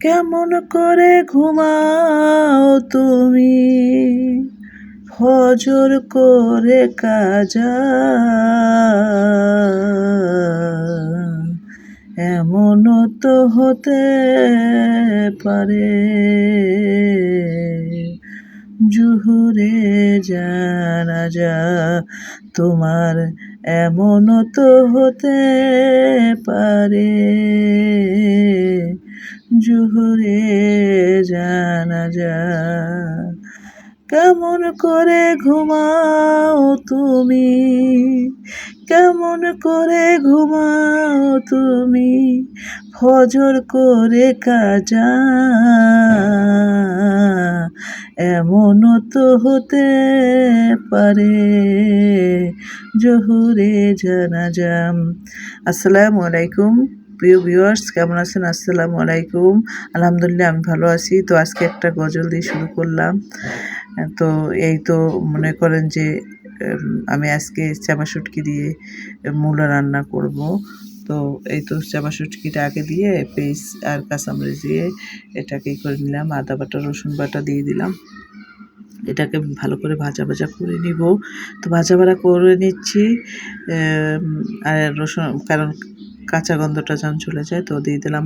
কেমন করে ঘুমাও তুমি? ফজর করে কাজা। এমন তো হতে পারে। জুহুরে জানা যা তোমার এমন তো হতে পারে। জুহুরে জানা যা। কেমন করে ঘুমাও তুমি? কেমন করে ঘুমাও তুমি? ফজর করে কাজা। এমনও তো হতে পারে জহুরে জানাজাম আসসালামু আলাইকুম। প্রিয় ভিউয়ার্স কেমন আছেন? আসসালামু আলাইকুম। আলহামদুলিল্লাহ, আমি ভালো আছি। তো আজকে একটা গজল দিয়ে শুরু করলাম। তো এই তো মনে করেন যে আমি আজকে চামা শুটকি দিয়ে মূলা রান্না করব। তো এই তো চামা শুটকিটা আগে দিয়ে পেস্ট আর কাঁচামরিচ দিয়ে এটাকে করে নিলাম। আদা বাটা, রসুন বাটা দিয়ে দিলাম। এটাকে ভালো করে ভাজা ভাজা করে নিব। তো ভাজা ভাজা করে নিচ্ছি আর রসুন, কারণ কাঁচা গন্ধটা যখন চলে যায়, তো দিয়ে দিলাম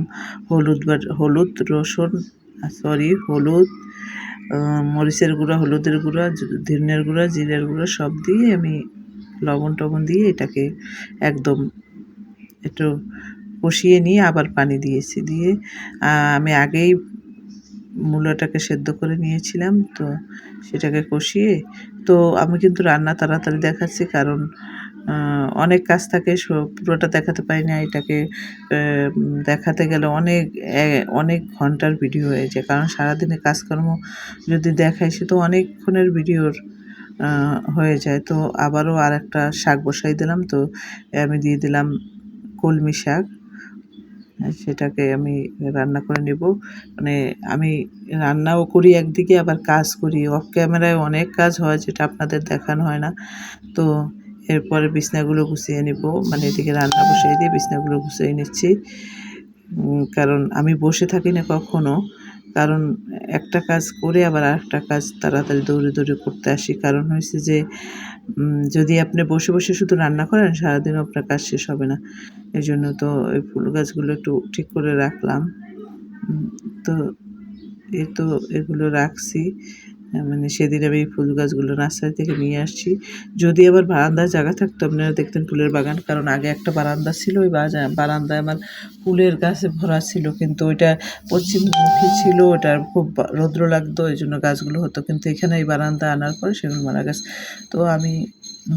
হলুদ হলুদ, রসুন সরি হলুদ মরিচের গুঁড়া, হলুদের গুঁড়া ধনের গুঁড়া, জিরের গুঁড়া, সব দিয়ে আমি লবণ টবণ দিয়ে এটাকে একদম একটু কষিয়ে নিয়ে আবার পানি দিয়েছি। দিয়ে আমি আগেই মূলাটাকে সেদ্ধ করে নিয়েছিলাম, তো সেটাকে কষিয়ে, তো আমি কিন্তু রান্না তাড়াতাড়ি দেখাচ্ছি কারণ অনেক কাজ থাকে পুরোটা দেখাতে পারি না এটাকে দেখাতে গেলে অনেক অনেক ঘণ্টার ভিডিও হয়ে যায়। কারণ সারাদিনে কাজকর্ম যদি দেখাই, সে তো অনেকক্ষণের ভিডিওর হয়ে যায়। তো আবারও আর একটা শাক বসাই দিলাম। তো আমি দিয়ে দিলাম কলমি শাক। সেটাকে আমি রান্না করে নেব। মানে আমি রান্নাও করি একদিকে, আবার কাজ করি। অফ ক্যামেরায় অনেক কাজ হয়, যেটা আপনাদের দেখানো হয় না। তো এরপরে বিছনাগুলো গুছিয়ে নিব। মানে এদিকে রান্না বসিয়ে দিয়ে বিছনাগুলো গুছিয়ে নিচ্ছি। কারণ আমি বসে থাকি না কখনো। কারণ একটা কাজ করে আবার আরেকটা কাজ তাড়াতাড়ি দৌড়ে দৌড়ে করতে আসি। কারণ হয়েছে যে যদি আপনি বসে বসে শুধু রান্না করেন সারাদিন আপনার কাজ শেষ হবে না। এই জন্য তো ওই ফুল গাছগুলো একটু ঠিক করে রাখলাম। তো এই তো এগুলো রাখছি। মানে সেদিন আমি এই ফুল গাছগুলো নার্সারি থেকে নিয়ে আসছি। যদি আবার বারান্দায় জায়গা থাকতো, আপনারা দেখতেন ফুলের বাগান, কারণ আগে একটা বারান্দা ছিল, ওই বারান্দায় আমার ফুলের গাছে ভরা ছিল, কিন্তু ওইটা পশ্চিমমুখী ছিল ওটা খুব রৌদ্র লাগতো এই জন্য গাছগুলো হতো, কিন্তু এখানে এই বারান্দা আনার পরে সেগুলো মারা গেছে। তো আমি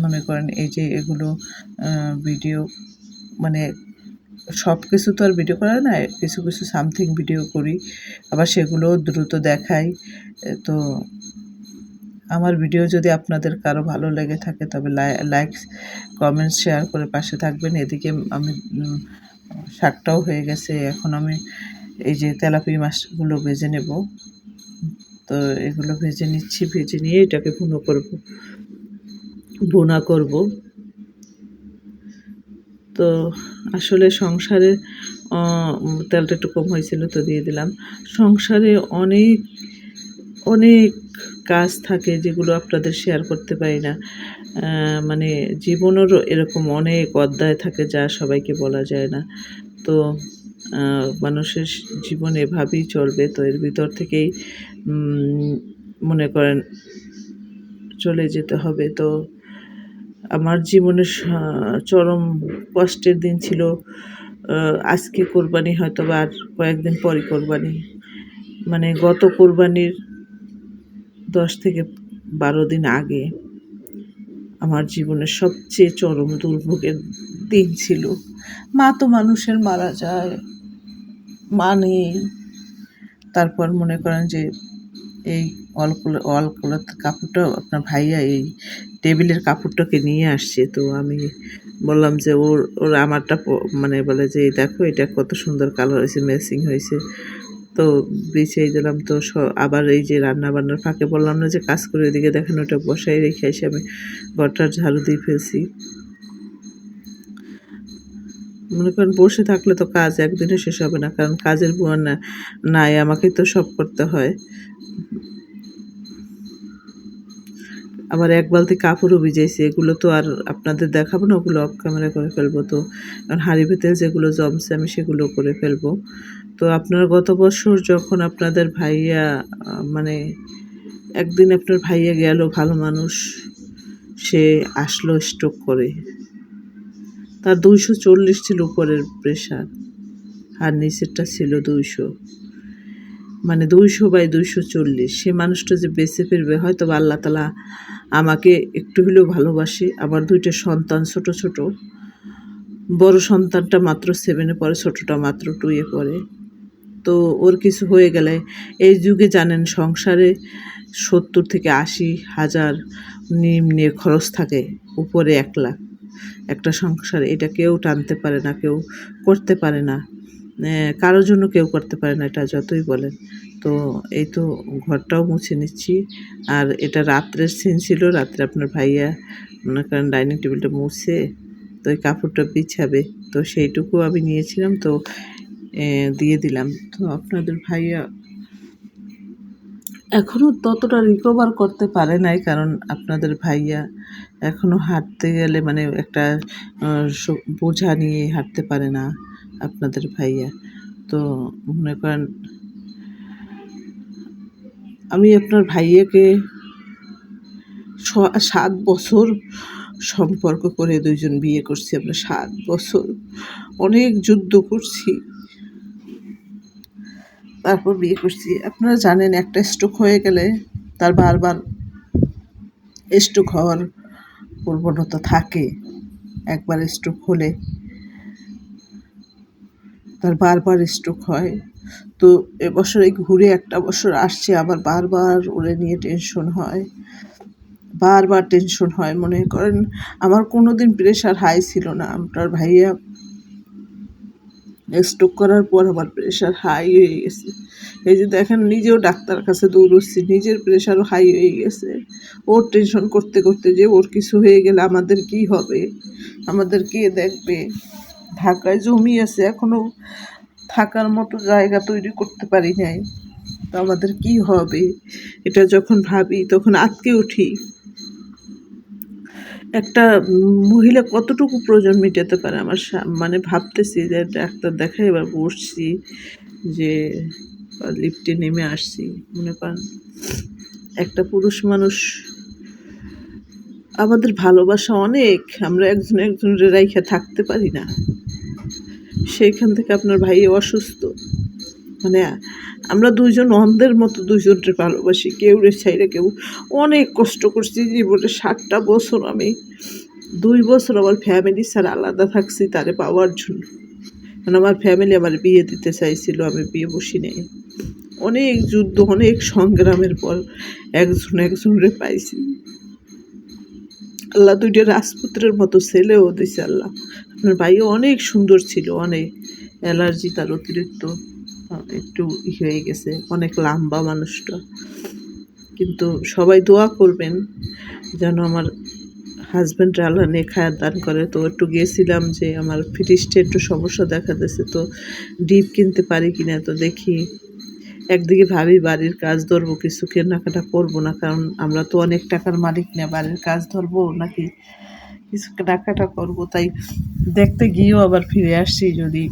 মনে করেন, এই যে এগুলো ভিডিও মানে সব কিছু তো আর ভিডিও করা না, কিছু কিছু সামথিং ভিডিও করি, আবার সেগুলোও দ্রুত দেখাই তো আমার ভিডিও যদি আপনাদের কারও ভালো লেগে থাকে, তবে লাইক কমেন্ট শেয়ার করে পাশে থাকবেন। এদিকে আমি শাকটাও হয়ে গেছে। এখন আমি এই যে তেলাপি মাছগুলো ভেজে নেব। তো এগুলো ভেজে নিচ্ছি, ভেজে নিয়ে এটাকে ভুনো করব বোনা করব। তো আসলে সংসারে তেলটা একটু কম হয়েছিল, তো দিয়ে দিলাম। সংসারে অনেক অনেক কাজ থাকে যেগুলো আপনাদের শেয়ার করতে পারি না। মানে জীবনেরও এরকম অনেক অধ্যায় থাকে যা সবাইকে বলা যায় না। তো মানুষের জীবন এভাবেই চলবে। তো এর ভিতর থেকেই মনে করেন চলে যেতে হবে। তো আমার জীবনের চরম কষ্টের দিন ছিল আজকে কোরবানি হয়তো বা আর কয়েকদিন পরই কোরবানি। মানে গত কোরবানির দশ থেকে বারো দিন আগে আমার জীবনের সবচেয়ে চরম দুর্ভোগের দিন ছিল। মা তো মানুষের মারা যায়। মা নেই। তারপর মনে করেন যে এই অলকুলো অলকুলো কাপড়টা আপনার ভাইয়া এই টেবিলের কাপড়টাকে নিয়ে আসছে। তো আমি বললাম যে ওর ওর আমারটা মানে বলে যে দেখো, এটা কত সুন্দর কালার হয়েছে, ম্যাচিং হয়েছে। তো বিছিয়ে দিলাম। তো আবার এই যে রান্না বান্নার ফাঁকে বললাম না যে কাজ করে ওইদিকে দেখেন ওটা বসাই রেখে এসে আমি ঘরটার ঝাড়ু দিয়ে ফেলছি। মনে করেন বসে থাকলে তো কাজ একদিনে শেষ হবে না, কারণ কাজের বুয়া নাই, আমাকেই তো সব করতে হয়। আবার এক বালতি কাপড়ও ভিজাইছি, এগুলো তো আর আপনাদের দেখাবো না, ওগুলো অফ ক্যামেরা করে ফেলব তো। কারণ হাঁড়ি ভেতরে যেগুলো জমছে আমি সেগুলো করে ফেলব। তো আপনারা গত বছর যখন আপনাদের ভাইয়া মানে একদিন আপনার ভাইয়া গেল ভালো মানুষ, সে আসলো স্ট্রোক করে। তার দুইশো চল্লিশ ছিল উপরের প্রেশার আর নিচেরটা ছিল দুইশো। মানে দুইশো বাই দুইশো চল্লিশ। সে মানুষটা যে বেঁচে ফিরবে হয়তো আল্লাহ তালা আমাকে একটু হলেও ভালোবাসে। আবার দুইটা সন্তান ছোট ছোট। বড় সন্তানটা মাত্র সেভেনে পড়ে, ছোটটা মাত্র টুয়ে পড়ে। তো ওর কিছু হয়ে গেলে এই যুগে জানেন সংসারে সত্তর থেকে আশি হাজার নিম্নে খরচ থাকে, উপরে এক লাখ। একটা সংসার এটা কেউ টানতে পারে না, কেউ করতে পারে না। কারোর জন্য কেউ করতে পারে না, এটা যতই বলেন। তো এই তো ঘরটাও মুছে নিচ্ছি। আর এটা রাত্রের সিন ছিল, রাত্রে আপনার ভাইয়া মনে করেন ডাইনিং টেবিলটা মুছে, তো ওই কাপড়টা বিছাবে। তো সেইটুকু আমি নিয়েছিলাম, তো দিয়ে দিলাম। তো আপনাদের ভাইয়া এখনও ততটা রিকভার করতে পারে নাই, কারণ আপনাদের ভাইয়া এখনও হাঁটতে গেলে মানে একটা বোঝা নিয়ে হাঁটতে পারে না আপনাদের ভাইয়া। তো মনে করেন, আমি আপনার ভাইয়াকে সাত বছর সম্পর্ক করে দুইজন বিয়ে করছি, আমরা সাত বছর অনেক যুদ্ধ করছি। তারপর বিয়ে করছি। আপনারা জানেন, একটা স্ট্রোক হয়ে গেলে তার বারবার স্ট্রোক হওয়ার প্রবণতা থাকে। একবার স্ট্রোক হলে তার বারবার স্ট্রোক হয়। তো এবছর এই ঘুরে একটা বছর আসছে, আবার বারবার ওরে নিয়ে টেনশন হয়। বারবার টেনশন হয়। মনে করেন, আমার কোনো দিন প্রেশার হাই ছিল না। আপনার ভাইয়া স্ট্রোক করার পর আমার প্রেশার হাই হয়ে গেছে। এই যে দেখেন, নিজেও ডাক্তার কাছে দৌড়চ্ছি, নিজের প্রেশারও হাই হয়ে গেছে। ওর টেনশন করতে করতে যে ওর কিছু হয়ে গেলে আমাদের কি হবে? আমাদের কে দেখবে? ঢাকায় জমি আছে, এখনও থাকার মতো জায়গা তৈরি করতে পারি নাই। তো আমাদের কি হবে? এটা যখন ভাবি, তখন আটকে উঠি। একটা মহিলা কতটুকু প্রয়োজন মেটাতে পারে আমার মানে ভাবতেছি যে ডাক্তার দেখাই এবার বসছি যে লিফটে নেমে আসছি। মনে করেন একটা পুরুষ মানুষ আমাদের ভালোবাসা অনেক, আমরা একজন একজনের রাইখা থাকতে পারি না। সেইখান থেকে আপনার ভাই অসুস্থ। মানে আমরা দুইজন অন্ধের মতো দুইজনকে ভালোবাসি, কেউ রে ছাইরে কেউ। অনেক কষ্ট করছি জীবনে ষাটটা বছর আমি। দুই বছর আমার ফ্যামিলি ছাড়া আলাদা থাকছি তারে পাওয়ার জন্য। কারণ আমার ফ্যামিলি আমার বিয়ে দিতে চাইছিল, আমি বিয়ে বসি নেই। অনেক যুদ্ধ, অনেক সংগ্রামের পর একজন একজনরে পাইছি। আল্লাহ দুইটা রাজপুত্রের মতো ছেলেও দিছে আল্লাহ। আপনার ভাইও অনেক সুন্দর ছিল, অনেক। অ্যালার্জি, তার অতিরিক্ত একটু হয়ে গেছে, অনেক লম্বা মানুষটা। কিন্তু সবাই দোয়া করবেন যেন আমার হাজব্যান্ড আল্লাহ নেখায়াত দান করে। তো একটু গিয়েছিলাম যে আমার ফ্রিজটা একটু সমস্যা দেখা দিয়েছে, তো ডিপ কিনতে পারি কিনা তো দেখি। একদিকে ভাবি বাড়ির কাজ ধরবো, কিছু কেনাকাটা করব না, কারণ আমরা তো অনেক টাকার মালিক না, বাড়ির কাজ ধরবো নাকি কিছু কেনাকাটা করব। তাই দেখতে গিয়েও আবার ফিরে আসছি যদি